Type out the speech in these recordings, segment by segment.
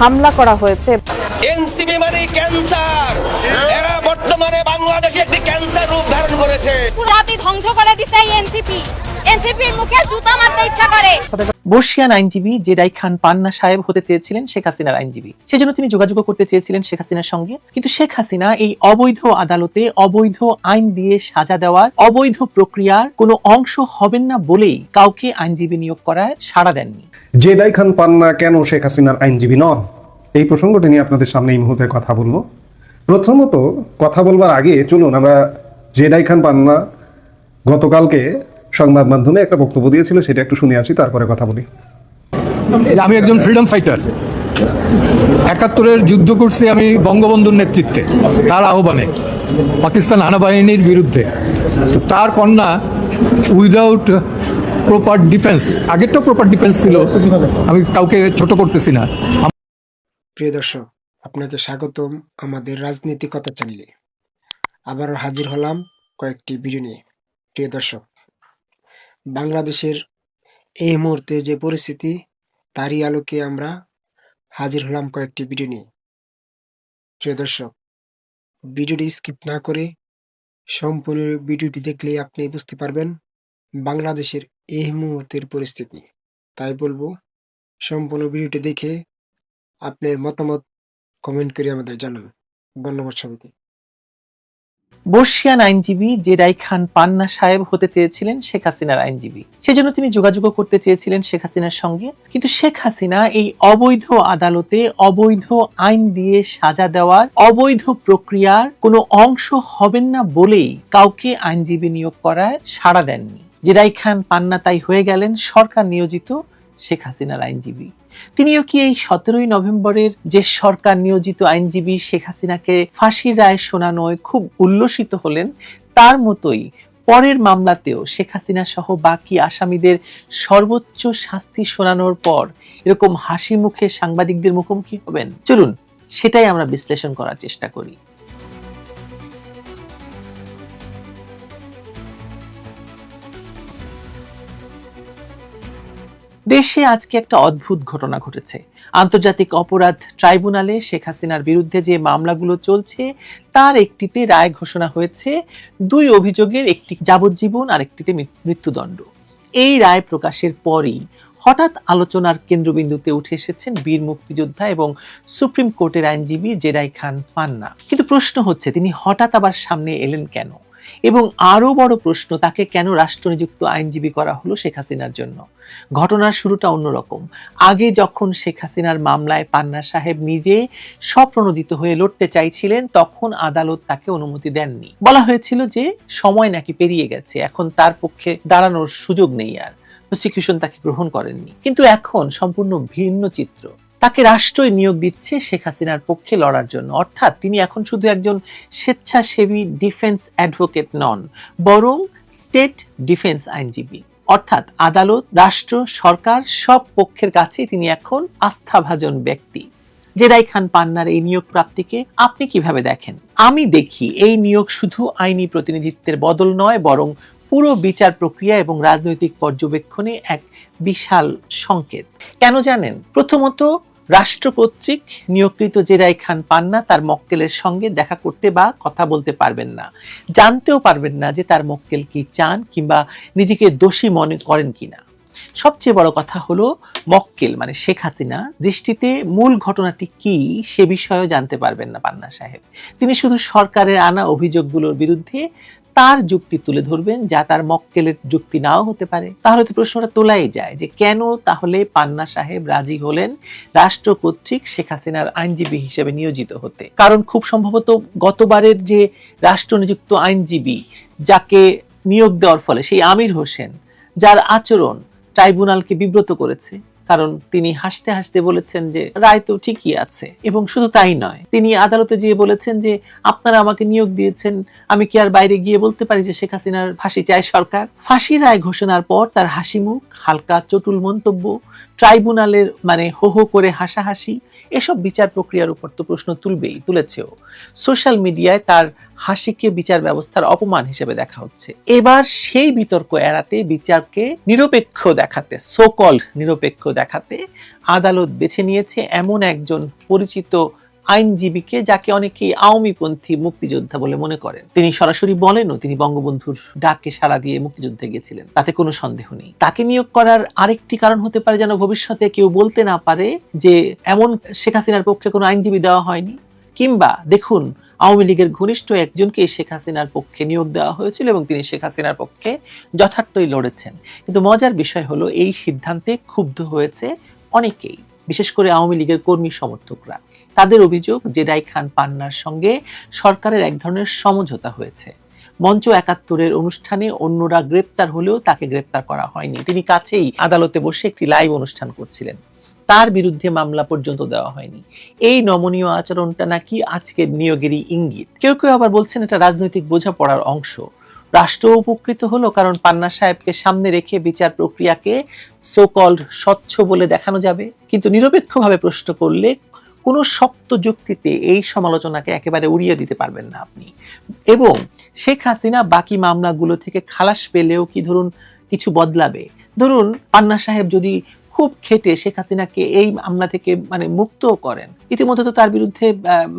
হামলা করা হয়েছে। এনসিবি মানে ক্যান্সার। করেছে জাতি ধ্বংস করে দিছে এই এনসিপি এনসিপির মুখে জুতা মারতে ইচ্ছা করে। বর্ষিয়ান আইনজীবী জেডাই খান পান্না সাহেব হতে চেয়েছিলেন শেখ হাসিনার আইনজীবী। সেজন্য তিনি যোগাযোগ করতে চেয়েছিলেন শেখ হাসিনার সঙ্গে। কিন্তু শেখ হাসিনা এই অবৈধ আদালতে অবৈধ আইন দিয়ে সাজা দেওয়ার অবৈধ প্রক্রিয়ার কোনো অংশ হবেন না বলেই কাউকে আইনজীবী নিয়োগ করায় সাড়া দেননি। জেডাই খান পান্না কেন শেখ হাসিনার আইনজীবী নন? এই প্রসঙ্গটি নিয়ে আপনাদের সামনে এই মুহূর্তে কথা বলব। প্রথমত কথা বলবার আগে চলুন আমরা জেডাই খান পান্না গতকালকে সংবাদ মাধ্যমে একটা বক্তব্য দিয়েছিল সেটা একটু শুনে আসি তারপরে কথা বলি। আমি একজন ফ্রিডম ফাইটার একাত্তরের যুদ্ধ করছি আমি বঙ্গবন্ধুর নেতৃত্বে তার আহ্বানে পাকিস্তান আনাবাহিনীর বিরুদ্ধে। তার কন্যা উইদাউট প্রপার ডিফেন্স আগেরটাও প্রপার ডিফেন্স ছিল আমি কাউকে ছোট করতেছি না। প্রিয় দর্শক আপনাকে স্বাগতম আমাদের রাজনীতিকতা চ্যানেলে আবারও হাজির হলাম কয়েকটি ভিডিও নিয়ে। প্রিয় দর্শক, বাংলাদেশের এই মুহূর্তে যে পরিস্থিতি, তারই আলোকে আমরা হাজির হলাম কয়েকটি ভিডিও নিয়ে। প্রিয় দর্শক, ভিডিওটি স্কিপ না করে সম্পূর্ণ ভিডিওটি দেখলেই আপনি বুঝতে পারবেন বাংলাদেশের এই মুহূর্তের পরিস্থিতি। তাই বলব, সম্পূর্ণ ভিডিওটি দেখে আপনার মতামত কমেন্ট করে আমাদের জানান। ধন্যবাদ সবাইকে। বর্ষিয়ান আইনজীবী জেডাই খান পান্না সাহেব হতে চেয়েছিলেন শেখ হাসিনার আইনজীবী। সেজন্য তিনি যোগাযোগ করতে চেয়েছিলেন শেখ হাসিনার সঙ্গে। কিন্তু শেখ হাসিনা এই অবৈধ আদালতে অবৈধ আইন দিয়ে সাজা দেওয়ার অবৈধ প্রক্রিয়ার কোনো অংশ হবেন না বলেই কাউকে আইনজীবী নিয়োগ করায় সাড়া দেননি। জেডাই খান পান্না তাই হয়ে গেলেন সরকার নিয়োজিত শেখ হাসিনার আইনজীবী। তিনিও কি এই সতেরোই নভেম্বরের যে সরকার নিয়োজিত আইনজীবী শেখ হাসিনাকে ফাঁসির রায় শোনানোয় খুব উল্লসিত হলেন, তার মতোই পরের মামলাতেও শেখ হাসিনা সহ বাকি আসামিদের সর্বোচ্চ শাস্তি শোনানোর পর এরকম হাসি মুখে সাংবাদিকদের মুখোমুখি হবেন? চলুন, সেটাই আমরা বিশ্লেষণ করার চেষ্টা করি। দেশে আজকে একটা অদ্ভুত ঘটনা ঘটেছে। আন্তর্জাতিক অপরাধ ট্রাইব্যুনালে শেখ হাসিনার বিরুদ্ধে যে মামলাগুলো চলছে, তার একটিতে রায় ঘোষণা হয়েছে, দুই অভিযোগের একটি যাবজ্জীবন আর একটিতে মৃত্যুদণ্ড। এই রায় প্রকাশের পরই হঠাৎ আলোচনার কেন্দ্রবিন্দুতে উঠে এসেছেন বীর মুক্তিযোদ্ধা এবং সুপ্রিম কোর্টের আইনজীবী জেরাই খান পান্না কিন্তু প্রশ্ন হচ্ছে, তিনি হঠাৎ আবার সামনে এলেন কেন? এবং আরও বড় প্রশ্ন, তাকে কেন রাষ্ট্রনিযুক্ত আইনজীবী করা হলো শেখ হাসিনার জন্য? ঘটনার শুরুটা অন্যরকম। আগে যখন শেখ হাসিনার মামলায় পান্না সাহেব নিজে স্বপ্রণোদিত হয়ে লড়তে চাইছিলেন, তখন আদালত তাকে অনুমতি দেননি। বলা হয়েছিল যে সময় নাকি পেরিয়ে গেছে, এখন তার পক্ষে দাঁড়ানোর সুযোগ নেই আর। প্রসিকিউশন তাকে গ্রহণ করেননি। কিন্তু এখন সম্পূর্ণ ভিন্ন চিত্র। তাকে রাষ্ট্রই নিয়োগ দিচ্ছে শেখ হাসিনার পক্ষে লড়ার জন্য। অর্থাৎ তিনি এখন শুধু একজন স্বেচ্ছাসেবী ডিফেন্স অ্যাডভোকেট নন, বরং স্টেট ডিফেন্স আইনজীবী। অর্থাৎ আদালত, রাষ্ট্র, সরকার সব পক্ষের কাছে তিনি এখন আস্থাভাজন ব্যক্তি। জেরাই খান পান্নার এই নিয়োগ প্রাপ্তিকে আপনি কীভাবে দেখেন? আমি দেখি এই নিয়োগ শুধু আইনি প্রতিনিধিত্বের বদল নয়, বরং পুরো বিচার প্রক্রিয়া এবং রাজনৈতিক পর্যবেক্ষণে এক বিশাল সংকেত। কেন জানেন? প্রথমত রাষ্ট্র কর্তৃক নিয়োগকৃত জেরাই খান পান্না তার মক্কেলের সঙ্গে দেখা করতে বা কথা বলতে পারবেন না। জানতেও পারবেন না যে তার মক্কেল কি চান কিংবা নিজেকে দোষী মনে করেন কিনা। সবচেয়ে বড় কথা হলো মক্কেল মানে শেখ হাসিনা, দৃষ্টিতে মূল ঘটনাটি কি সে বিষয়েও জানতে পারবেন না পান্না সাহেব। তিনি শুধু সরকারের আনা অভিযোগগুলোর বিরুদ্ধে তার যুক্তি তুলে ধরবেন, যা তার মক্কেলের যুক্তি নাও হতে পারে। তাহলে তো প্রশ্নটা তোলাই যায় যে কেন তাহলে পান্না সাহেব রাজি হলেন রাষ্ট্র কর্তৃক শেখ হাসিনার আইনজীবী হিসেবে নিয়োজিত হতে। কারণ খুব সম্ভবত গতবারের যে রাষ্ট্র নিযুক্ত আইনজীবী যাকে নিয়োগ দেওয়ার ফলে সেই আমির হোসেন, যার আচরণ ট্রাইব্যুনালকে বিব্রত করেছে কারণ তিনি হাসতে হাসতে বলেছেন যে, রায় তো ঠিকই আছে। এবং শুধু তাই নয়, তিনি আদালতে গিয়ে বলেছেন যে, আপনারা আমাকে নিয়োগ দিয়েছেন, আমি কি আর বাইরে গিয়ে বলতে পারি যে শেখ হাসিনার ফাঁসি চায় সরকার? ফাঁসি রায় ঘোষণার পর তার হাসি মুখ, হালকা চটুল মন্তব্য, ট্রাইব্যুনালের মানে হো হো করে হাসাহাসি, এসব বিচার প্রক্রিয়ার উপর তো প্রশ্ন তুলবেই, তুলেছেও। সোশ্যাল মিডিয়ায় তার হাসিকে বিচার ব্যবস্থার অপমান হিসেবে দেখা হচ্ছে। এবার সেই বিতর্ক এড়াতে বিচারকে নিরপেক্ষ দেখাতে সোকল নিরপেক্ষ দেখাতে আদালত বেছে নিয়েছে এমন একজন পরিচিত আইনজীবীকে যাকে অনেকেই আওয়ামীপন্থী মুক্তিযোদ্ধা বলে মনে করেন। তিনি সরাসরি বলেনও তিনি বঙ্গবন্ধুর ডাককে সাড়া দিয়ে মুক্তিযুদ্ধে গেছিলেন তাতে কোনো সন্দেহ নেই। তাকে নিয়োগ করার আরেকটি কারণ হতে পারে যেন ভবিষ্যতে কেউ বলতে না পারে যে এমন শেখ হাসিনার পক্ষে কোনো আইনজীবী দেওয়া হয়নি। কিংবা দেখুন আওয়ামী লীগের ঘনিষ্ঠ একজনকে শেখ হাসিনার পক্ষে নিয়োগ দেওয়া হয়েছিল এবং তিনি শেখ হাসিনার পক্ষে যথার্থই লড়েছেন। কিন্তু মজার বিষয় হলো, এই সিদ্ধান্তে ক্ষুব্ধ হয়েছে অনেকেই, বিশেষ করে আওয়ামী লীগের কর্মী সমর্থকরা। তাদের অভিযোগ, জেডাই খান পান্নার সঙ্গে সরকারের এক ধরনের সমঝোতা হয়েছে। মঞ্চ একাত্তরের অনুষ্ঠানে অন্যরা গ্রেপ্তার হলেও তাকে গ্রেপ্তার করা হয়নি। তিনি কাছেই আদালতে বসে একটি লাইভ অনুষ্ঠান করছিলেন। তার বিরুদ্ধে মামলা পর্যন্ত দেওয়া হয়নি। এই নমনীয় আচরণটা নাকি আজকের নিয়োগেরই ইঙ্গিত। কেউ কেউ আবার বলছেন এটা রাজনৈতিক বোঝাপড়ার অংশ। রাষ্ট্র উপকৃত হলো কারণ পান্না সাহেবকে সামনে রেখে বিচার প্রক্রিয়াকে সোকল স্বচ্ছ বলে দেখানো যাবে। কিন্তু নিরপেক্ষভাবে প্রশ্ন করলে কোনো শক্ত যুক্তিতে এই সমালোচনাকে একেবারে উড়িয়ে দিতে পারবেন না আপনি। এবং শেখ হাসিনা বাকি মামলাগুলো থেকে খালাস পেলেও কি ধরুন কিছু বদলাবে? ধরুন পান্না সাহেব যদি খুব খেটে শেখ হাসিনাকে এই মামলা থেকে মানে মুক্ত করেন। ইতিমধ্যে তো তার বিরুদ্ধে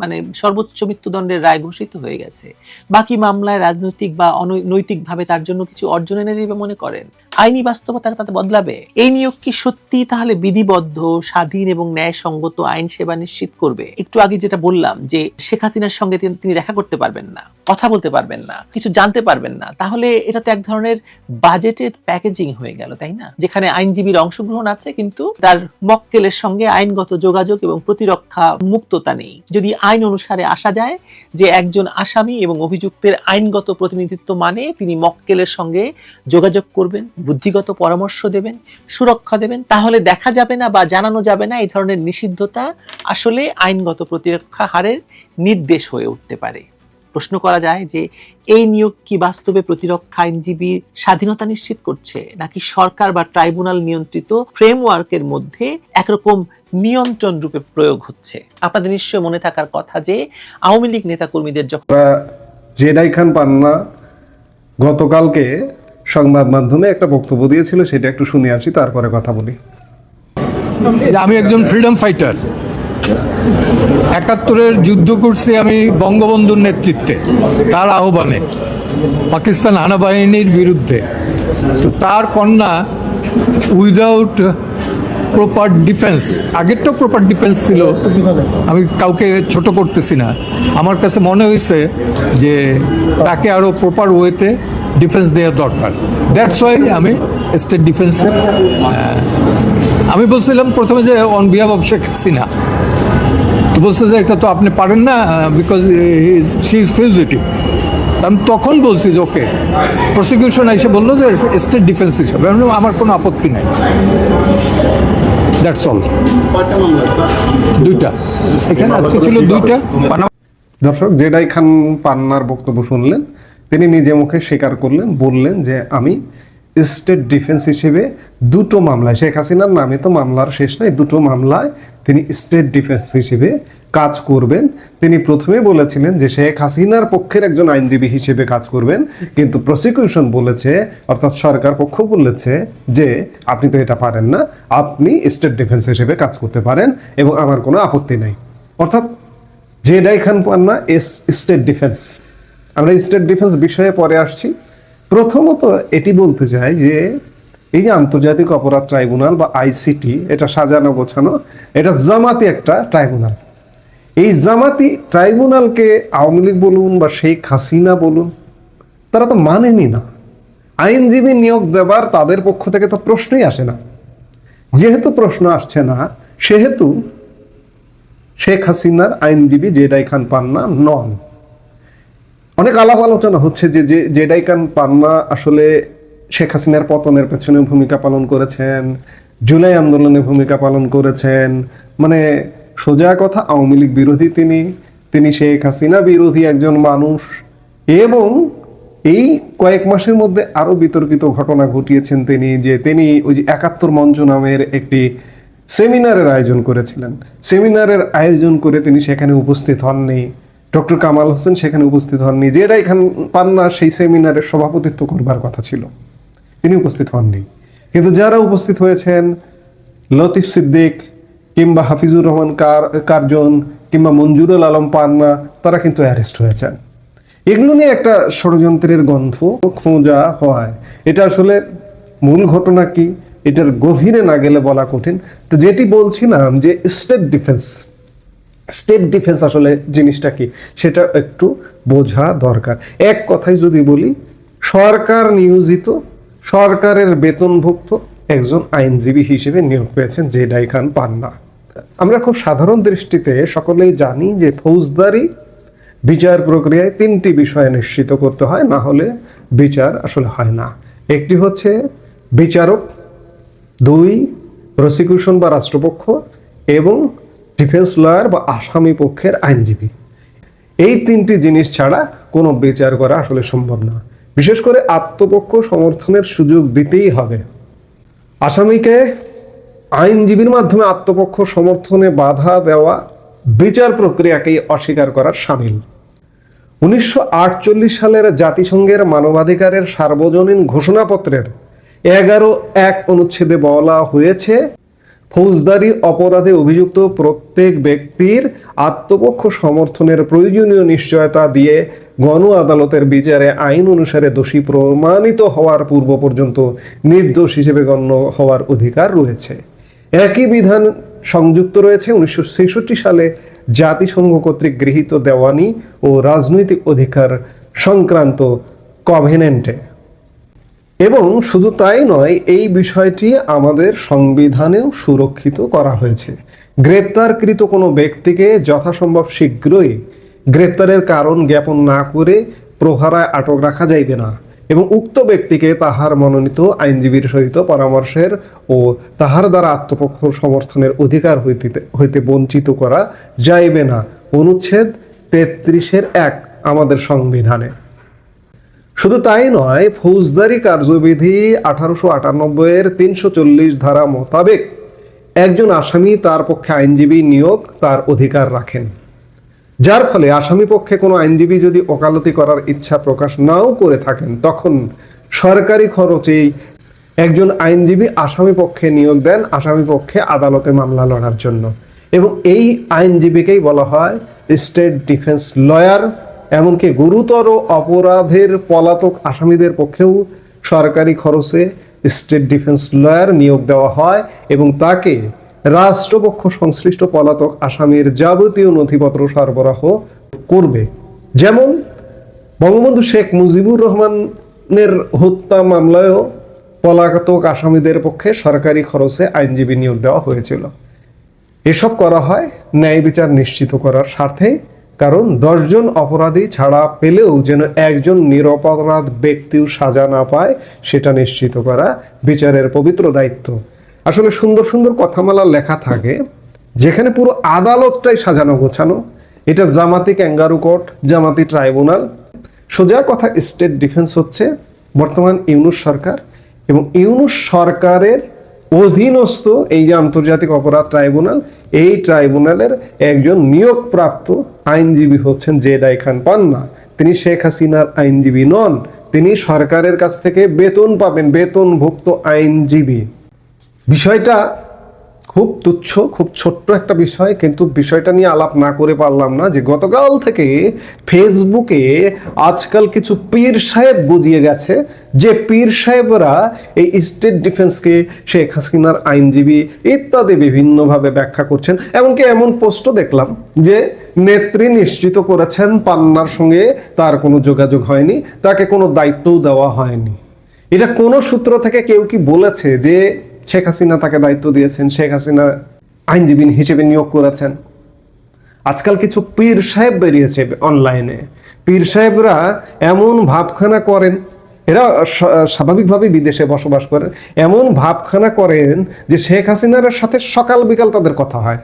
মানে সর্বোচ্চ মৃত্যুদণ্ডের রায় ঘোষিত হয়ে গেছে। বাকি মামলায় রাজনৈতিক বা অনৈতিকভাবে তার জন্য কিছু অর্জন এনে দেবে মনে করেন। আইনি বাস্তবতা তাতে বদলাবে। এই নিয়োগ কি সত্যি? তাহলে বিধিবদ্ধ, স্বাধীন এবং ন্যায়সঙ্গত আইন সেবা নিশ্চিত করবে। একটু আগে যেটা বললাম যে, শেখ হাসিনার সঙ্গে তিনি তিনি দেখা করতে পারবেন না, কথা বলতে পারবেন না, কিছু জানতে পারবেন না। তাহলে এটা তো এক ধরনের বাজেটের প্যাকেজিং হয়ে গেল, তাই না? যেখানে আইনজীবীর অংশগ্রহণ আছে কিন্তু তার মক্কেলের সঙ্গে আইনগত যোগাযোগ এবং প্রতিরক্ষা মুক্ততা নেই। যদি আইন অনুসারে আসা যায় যে একজন আসামি এবং অভিযুক্তের আইনগত প্রতিনিধিত্ব মানে তিনি মক্কেলের সঙ্গে যোগাযোগ করবেন, বুদ্ধিগত পরামর্শ দেবেন, সুরক্ষা দেবেন, তাহলে দেখা যাবে না বা জানানো যাবে না এই ধরনের নিষিদ্ধতা আসলে আইনগত প্রতিরক্ষা হারের নির্দেশ হয়ে উঠতে পারে। প্রশ্ন করা যায় যে এই নিয়োগ কি বাস্তবে প্রতিরক্ষা আইনজীবীর স্বাধীনতা নিশ্চিত করছে নাকি সরকার বা ট্রাইব্যুনাল নিয়ন্ত্রিত ফ্রেমওয়ার্কের মধ্যে একরকম নিয়ন্ত্রণ রূপে প্রয়োগ হচ্ছে? আপনাদের নিশ্চয় মনে থাকার কথা যে আওয়ামী লীগ নেতাকর্মীদের যখন জেডাই খান পান্না গতকালকে সংবাদ মাধ্যমে একটা বক্তব্য দিয়েছিল সেটা একটু শুনে আসি তারপরে কথা বলি। আমি একজন ফ্রিডম ফাইটার একাত্তরের যুদ্ধ করছি আমি বঙ্গবন্ধুর নেতৃত্বে, তার আহ্বানে, পাকিস্তান হানাবাহিনীর বিরুদ্ধে। তো তার কন্যা উইদাউট প্রপার ডিফেন্স আগেরটাও প্রপার ডিফেন্স ছিল, আমি কাউকে ছোট করতেছি না। আমার কাছে মনে হয়েছে যে তাকে আরও প্রপার ওয়েতে ডিফেন্স দেওয়া দরকার। দ্যাটস ওয়াই আমি স্টেট ডিফেন্সের আমি বলছিলাম প্রথমে যে on behalf of Sheikh Hasina. বলছে যে এটা তো আপনি পারেন না বিকজ শি ইজ ফিউজিটিভ আমি তখন বলছি যে ওকে প্রসিকিউশন এসে বলল যে স্টেট ডিফেন্স হিসাবে। আমার কোনো আপত্তি নাই। দ্যাটস অল দুইটা। এখানে আজকে ছিল দুইটা। দর্শক, জেডাই খান পান্নার বক্তব্য শুনলেন। তিনি নিজে মুখে স্বীকার করলেন, বললেন যে, আমি স্টেট ডিফেন্স হিসেবে দুটো মামলায়, শেখ হাসিনার নামে তো মামলার শেষ নাই, দুটো মামলায় তিনি স্টেট ডিফেন্স হিসেবে কাজ করবেন। তিনি প্রথমে বলেছিলেন যে শেখ হাসিনার পক্ষের একজন আইনজীবী হিসেবে কাজ করবেন, কিন্তু প্রসিকিউশন বলেছে, অর্থাৎ সরকার পক্ষ বলেছে যে আপনি তো এটা পারেন না, আপনি স্টেট ডিফেন্স হিসেবে কাজ করতে পারেন এবং আমার কোনো আপত্তি নাই। অর্থাৎ Z I Khan Panna as state defence. আমরা স্টেট ডিফেন্স বিষয়ে পরে আসছি। প্রথমত এটি বলতে চাই যে এই যে আন্তর্জাতিক অপরাধ ট্রাইব্যুনাল বা আইসিটি, এটা সাজানো গোছানো, এটা জামাতি একটা ট্রাইব্যুনাল। এই জামাতি ট্রাইব্যুনালকে আওয়ামী লীগ বলুন বা শেখ হাসিনা বলুন, তারা তো মানেনি না। আইনজীবী নিয়োগ দেবার তাদের পক্ষ থেকে তো প্রশ্নই আসে না। যেহেতু প্রশ্ন আসছে না, সেহেতু শেখ হাসিনার আইনজীবী জেডাই খান পান্না নন। অনেক আলাপ আলোচনা হচ্ছে যে যে জেডাই খান পান্না আসলে শেখ হাসিনার পতনের পেছনে ভূমিকা পালন করেছেন, জুলাই আন্দোলনে ভূমিকা পালন করেছেন মানে সোজা কথা, আওয়ামী লীগ বিরোধী তিনি তিনি শেখ হাসিনা বিরোধী একজন মানুষ, এবং এই কয়েক মাসের মধ্যে আরও বিতর্কিত ঘটনা ঘটিয়েছেন তিনি, যে তিনি ওই যে একাত্তর মঞ্চ নামের একটি সেমিনারের আয়োজন করেছিলেন। সেমিনারের আয়োজন করে তিনি সেখানে উপস্থিত হননি। ডক্টর কামাল হোসেন সেখানে উপস্থিত হননি যেটা এখান পান্না সেই সেমিনারের সভাপতিত্ব করবার কথা ছিল। তিনি উপস্থিত হননি। কিন্তু যারা উপস্থিত হয়েছেন, লতিফ সিদ্দিক কিংবা হাফিজুর রহমান কার, কার্জন কিংবা মঞ্জুরুল আলম পান্না, তারা কিন্তু অ্যারেস্ট হয়েছেন। এগুলো নিয়ে একটা ষড়যন্ত্রের গন্ধ খোঁজা হয়। এটা আসলে মূল ঘটনা কি? এটার গভীরে না গেলে বলা কঠিন। তো যেটি বলছিলাম যে স্টেট ডিফেন্স স্টেট ডিফেন্স আসলে জিনিসটা কি? সেটা একটু বোঝা দরকার। এক কথায় যদি বলি, সরকার নিয়োজিত, সরকারের বেতনভুক্ত একজন আইনজীবী হিসেবে নিয়োগ পেয়েছেন যে খান পান্না। আমরা খুব সাধারণ দৃষ্টিতে সকলেই জানি যে ফৌজদারি বিচার প্রক্রিয়ায় তিনটি বিষয় নিশ্চিত করতে হয়, না হলে বিচার আসলে হয় না। একটি হচ্ছে বিচারক, দুই প্রসিকিউশন বা রাষ্ট্রপক্ষ, এবং ডিফেন্স লয়ার বা আসামি পক্ষের আইনজীবী। এই তিনটি জিনিস ছাড়া কোনো বিচার করা আসলে সম্ভব না। বিশেষ করে আত্মপক্ষ সমর্থনের সুযোগ দিতেই হবে। আসামিকে আইনজীবীর মাধ্যমে আত্মপক্ষ সমর্থনে বাধা দেওয়া বিচার প্রক্রিয়াকেই অস্বীকার করার সামিল। উনিশশো আটচল্লিশ সালের জাতিসংঘের মানবাধিকারের সার্বজনীন ঘোষণাপত্রের এগারো এক অনুচ্ছেদে বলা হয়েছে ফৌজদারি অপরাধে অভিযুক্ত প্রত্যেক ব্যক্তির আত্মপক্ষ সমর্থনের প্রয়োজনীয় নিশ্চয়তা দিয়ে গণ আদালতের বিচারে আইন অনুসারে দোষী প্রমাণিত হওয়ার পূর্ব পর্যন্ত নির্দোষ হিসেবে গণ্য হওয়ার অধিকার রয়েছে। একই বিধান সংযুক্ত রয়েছে উনিশশো ছেষট্টি সালে জাতিসংঘ কর্তৃক গৃহীত দেওয়ানি ও রাজনৈতিক অধিকার সংক্রান্ত কভেনেন্টে। এবং শুধু তাই নয়, এই বিষয়টি আমাদের সংবিধানেও সুরক্ষিত করা হয়েছে। গ্রেপ্তারকৃত কোনো ব্যক্তিকে যথাসম্ভব শীঘ্রই গ্রেপ্তারের কারণ জ্ঞাপন না করে প্রহারায় আটক রাখা যাইবে না এবং উক্ত ব্যক্তিকে তাহার মনোনীত আইনজীবীর সহিত পরামর্শের ও তাহার দ্বারা আত্মপক্ষ সমর্থনের অধিকার হইতে হইতে বঞ্চিত করা যাইবে না। অনুচ্ছেদ তেত্রিশের এক আমাদের সংবিধানে। শুধু তাই নয়, ফৌজদারি কার্যবিধি আঠারোশো আটানব্বই এর তিনশো চল্লিশ ধারা মোতাবেক একজন আসামি তার পক্ষে আইনজীবী নিয়োগ তার অধিকার রাখেন। যার ফলে আসামি পক্ষে কোনো আইনজীবী যদি ওকালতি করার ইচ্ছা প্রকাশ নাও করে থাকেন, তখন সরকারি খরচেই একজন আইনজীবী আসামি পক্ষে নিয়োগ দেন, আসামি পক্ষে আদালতে মামলা লড়ার জন্য। এবং এই আইনজীবীকেই বলা হয় স্টেট ডিফেন্স লয়ার। এমনকি গুরুতর অপরাধের পলাতক আসামিদের পক্ষেও সরকারি খরচে স্টেট ডিফেন্স লয়ার নিয়োগ দেওয়া হয় এবং তাকে রাষ্ট্রপক্ষ সংশ্লিষ্ট পলাতক আসামির যাবতীয় নথিপত্র সরবরাহ করবে। যেমন, বঙ্গবন্ধু শেখ মুজিবুর রহমানের হত্যা মামলায়ও পলাতক আসামিদের পক্ষে সরকারি খরচে আইনজীবী নিয়োগ দেওয়া হয়েছিল। এসব করা হয় ন্যায় বিচার নিশ্চিত করার স্বার্থে কারণ দশজন অপরাধী ছাড়া পেলেও যেন একজন নিরপরাধ ব্যক্তিও সাজা না পায়, সেটা নিশ্চিত করা বিচারের পবিত্র দায়িত্ব। আসলে সুন্দর সুন্দর কথামালা লেখা থাকে, যেখানে পুরো আদালতটাই সাজানো গোছানো। এটা জামাতি ক্যাঙ্গারু কোর্ট, জামাতি ট্রাইব্যুনাল। সোজা কথা স্টেট ডিফেন্স হচ্ছে বর্তমান ইউনুস সরকার এবং ইউনুস সরকারের অধীনস্থ এই যে আন্তর্জাতিক অপরাধ ট্রাইব্যুনাল, এই ট্রাইব্যুনালের একজন নিয়োগপ্রাপ্ত আইনজীবী হচ্ছেন জেডাই খান পান্না। তিনি শেখ হাসিনার আইনজীবী নন। তিনি সরকারের কাছ থেকে বেতন পাবেন, বেতনভুক্ত আইনজীবী। বিষয়টা খুব তুচ্ছ, খুব ছোট্ট একটা বিষয়, কিন্তু বিষয়টা নিয়ে আলাপ না করে পারলাম না যে গতকাল থেকে ফেসবুকে আজকাল কিছু পীর সাহেব বুঝিয়ে গেছে যে পীর সাহেবরা এই স্টেট ডিফেন্সকে শেখ হাসিনার আইনজীবী ইত্যাদি বিভিন্নভাবে ব্যাখ্যা করছেন। এমনকি এমন পোস্টও দেখলাম যে নেত্রী নিশ্চিত করেছেন পান্নার সঙ্গে তার কোনো যোগাযোগ হয়নি, তাকে কোনো দায়িত্বও দেওয়া হয়নি। এটা কোনো সূত্র থেকে কেউ কি বলেছে যে শেখ হাসিনা তাকে দায়িত্ব দিয়েছেন, শেখ হাসিনা আইনজীবী হিসেবে নিয়োগ করেছেন। আজকাল কিছু পীর সাহেব বেরিয়েছে অনলাইনে পীর সাহেবরা এমন ভাবখানা করেন, এরা স্বাভাবিকভাবে বিদেশে বসবাস করেন এমন ভাবখানা করেন যে শেখ হাসিনার সাথে সকাল বিকাল তাদের কথা হয়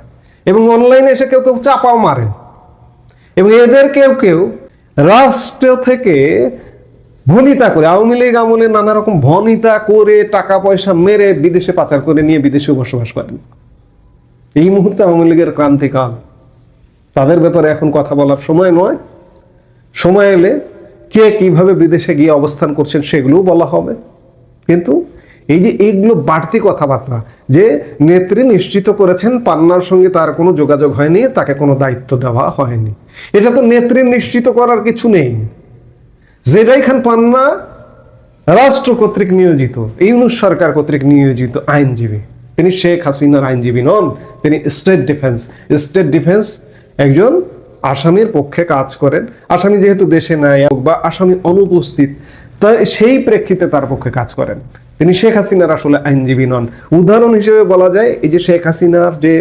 এবং অনলাইনে এসে কেউ কেউ চাপাও মারেন। এবং এদের কেউ কেউ রাষ্ট্র থেকে ভনিতা করে, আওয়ামী লীগ আমলে নানা রকম ভনিতা করে টাকা পয়সা মেরে বিদেশে পাচার করে নিয়ে বিদেশে বসবাস করেন। এই মুহূর্তে আওয়ামী লীগের ক্রান্তিকাল। তাদের ব্যাপারে এখন কথা বলার সময় নয়। সময় এলে কে কীভাবে বিদেশে গিয়ে অবস্থান করছেন সেগুলোও বলা হবে। কিন্তু এই যে এইগুলো বাড়তি কথাবার্তা, যে নেত্রী নিশ্চিত করেছেন পান্নার সঙ্গে তার কোনো যোগাযোগ হয়নি, তাকে কোনো দায়িত্ব দেওয়া হয়নি। এটা তো নেত্রী নিশ্চিত করার কিছু নেই। জেডাই খান পান্না রাষ্ট্র কর্তৃক নিয়োজিত, ইউনুস সরকার কর্তৃক নিয়োজিত আইনজীবী। তিনি শেখ হাসিনার আইনজীবী নন, তিনি স্টেট ডিফেন্স। স্টেট ডিফেন্স একজন আসামির পক্ষে কাজ করেন। আসামি যেহেতু দেশে নাই বা আসামি অনুপস্থিত, তাই সেই প্রেক্ষিতে তার পক্ষে কাজ করেন। তিনি শেখ হাসিনার আসলে আইনজীবী নন। উদাহরণ হিসেবে বলা যায়, এই যে শেখ হাসিনার যে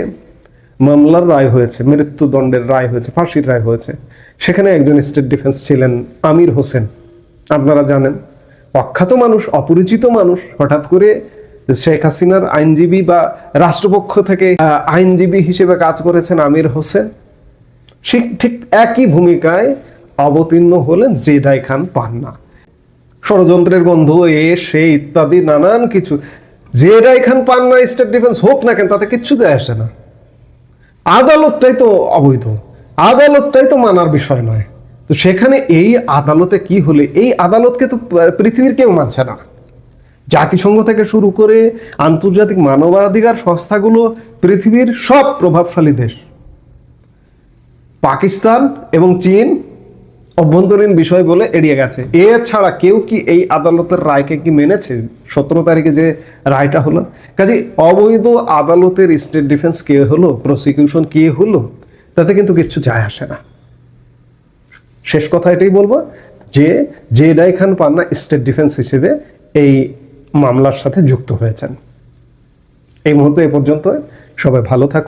মামলার রায় হয়েছে, মৃত্যুদণ্ডের রায় হয়েছে, ফাঁসির রায় হয়েছে সেখানে একজন স্টেট ডিফেন্স ছিলেন আমির হোসেন। আপনারা জানেন, অখ্যাত মানুষ, অপরিচিত মানুষ, হঠাৎ করে শেখ হাসিনার আইনজীবী বা রাষ্ট্রপক্ষ থেকে আইনজীবী হিসেবে কাজ করেছেন আমির হোসেন। ঠিক ঠিক একই ভূমিকায় অবতীর্ণ হলেন জেডাই খান পান্না। ষড়যন্ত্রের গন্ধ, এ, সে ইত্যাদি, নানান কিছু। Z I Khan Panna state defence হোক না কেন, তাতে কিচ্ছু যায় আসে না। আদালতটাই তো অবৈধ। আদালতটাই তো মানার বিষয় নয়। তো সেখানে এই আদালতে কি হলে, এই আদালতকে তো পৃথিবীর কেউ মানছে না। জাতিসংঘ থেকে শুরু করে আন্তর্জাতিক মানবাধিকার সংস্থাগুলো পৃথিবীর সব প্রভাবশালী দেশ। পাকিস্তান এবং চীন অভ্যন্তরীণ বিষয় বলে এড়িয়ে গেছে। এছাড়া কেউ কি এই আদালতের রায়কে কি মেনেছে? সতেরো তারিখে যে রায়টা হলো। কাজে অবৈধ আদালতের স্টেট ডিফেন্স কে হলো? প্রসিকিউশন কে হলো? তাতে কিন্তু কিছু যায় আসে না। শেষ কথা এটাই বলব যে Z I Khan Panna state defence হিসেবে এই মামলার সাথে যুক্ত হয়েছেন। এই মুহূর্তে এ পর্যন্ত সবাই ভালো থাকুন।